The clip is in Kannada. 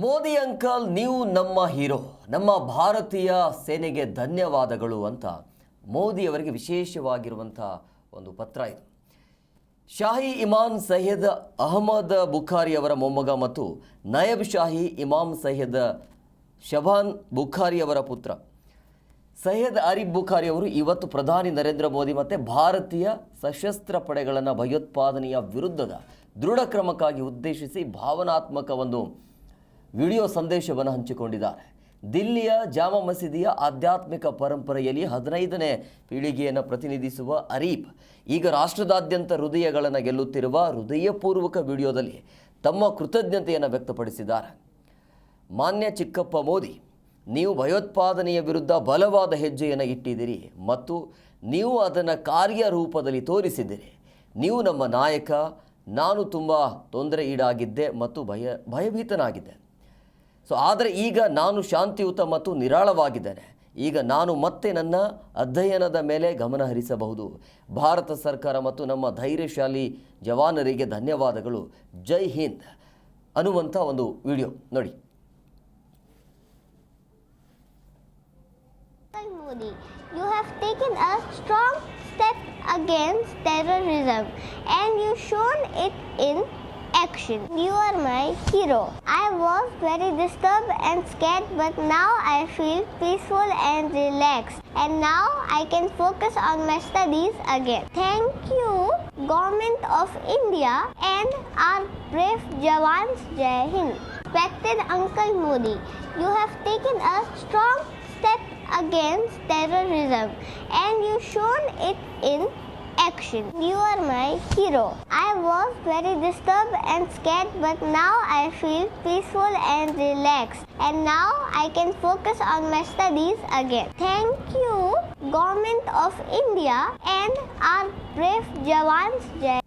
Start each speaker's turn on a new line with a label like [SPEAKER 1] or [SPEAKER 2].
[SPEAKER 1] ಮೋದಿ ಅಂಕಲ್, ನೀವು ನಮ್ಮ ಹೀರೋ, ನಮ್ಮ ಭಾರತೀಯ ಸೇನೆಗೆ ಧನ್ಯವಾದಗಳು ಅಂತ ಮೋದಿಯವರಿಗೆ ವಿಶೇಷವಾಗಿರುವಂಥ ಒಂದು ಪತ್ರ ಇದು. ಶಾಹಿ ಇಮಾಮ್ ಸೈಯದ್ ಅಹಮದ್ ಬುಖಾರಿ ಅವರ ಮೊಮ್ಮಗ ಮತ್ತು ನಯಬ್ ಶಾಹಿ ಇಮಾಮ್ ಸೈಯದ್ ಶಬಾನ್ ಬುಖಾರಿ ಅವರ ಪುತ್ರ. ಸೈಯದ್ ಅರಿಬ್ ಬುಖಾರಿ ಅವರು ಇವತ್ತು ಪ್ರಧಾನಿ ನರೇಂದ್ರ ಮೋದಿ ಮತ್ತು ಭಾರತೀಯ ಸಶಸ್ತ್ರ ಪಡೆಗಳನ್ನು ಭಯೋತ್ಪಾದನೆಯ ವಿರುದ್ಧದ ದೃಢ ಕ್ರಮಕ್ಕಾಗಿ ಉದ್ದೇಶಿಸಿ ಭಾವನಾತ್ಮಕ ಒಂದು ವಿಡಿಯೋ ಸಂದೇಶವನ್ನು ಹಂಚಿಕೊಂಡಿದ್ದಾರೆ ದಿಲ್ಲಿಯ ಜಾಮ ಮಸೀದಿಯ ಆಧ್ಯಾತ್ಮಿಕ ಪರಂಪರೆಯಲ್ಲಿ ಹದಿನೈದನೇ ಪೀಳಿಗೆಯನ್ನು ಪ್ರತಿನಿಧಿಸುವ ಅರೀಫ್ ಈಗ ರಾಷ್ಟ್ರದಾದ್ಯಂತ ಹೃದಯಗಳನ್ನು ಗೆಲ್ಲುತ್ತಿರುವ ಹೃದಯಪೂರ್ವಕ ವಿಡಿಯೋದಲ್ಲಿ ತಮ್ಮ ಕೃತಜ್ಞತೆಯನ್ನು ವ್ಯಕ್ತಪಡಿಸಿದ್ದಾರೆ. ಮಾನ್ಯ ಚಿಕ್ಕಪ್ಪ ಮೋದಿ, ನೀವು ಭಯೋತ್ಪಾದನೆಯ ವಿರುದ್ಧ ಬಲವಾದ ಹೆಜ್ಜೆಯನ್ನು ಇಟ್ಟಿದ್ದೀರಿ ಮತ್ತು ನೀವು ಅದನ್ನು ಕಾರ್ಯರೂಪದಲ್ಲಿ ತೋರಿಸಿದ್ದೀರಿ. ನೀವು ನಮ್ಮ ನಾಯಕ, ನಾನು ತುಂಬ ತೊಂದರೆ ಈಡಾಗಿದ್ದೆ ಮತ್ತು ಭಯ ಭಯಭೀತನಾಗಿದ್ದೆ. ಸೊ ಆದರೆ ಈಗ ನಾನು ಶಾಂತಿಯುತ ಮತ್ತು ನಿರಾಳವಾಗಿದ್ದೇನೆ. ಈಗ ನಾನು ಮತ್ತೆ ನನ್ನ ಅಧ್ಯಯನದ ಮೇಲೆ ಗಮನ ಹರಿಸಬಹುದು. ಭಾರತ ಸರ್ಕಾರ ಮತ್ತು ನಮ್ಮ ಧೈರ್ಯಶಾಲಿ ಜವಾನರಿಗೆ ಧನ್ಯವಾದಗಳು. ಜೈ ಹಿಂದ್. ಅನ್ನುವಂಥ ಒಂದು ವಿಡಿಯೋ. ನೋಡಿ.
[SPEAKER 2] You you have taken a strong step against terrorism, and shown shown it in action. You are my hero. I was very disturbed and scared but now I feel peaceful and relaxed and now I can focus on my studies again. Thank you Government of India and our brave Jawans Jai Hind. Respected Uncle Modi, you have taken a strong step against terrorism and you shown it in action. You are my hero. I was very disturbed and scared but now I feel peaceful and relaxed and now I can focus on my studies again. Thank you Government of India and our brave Jawans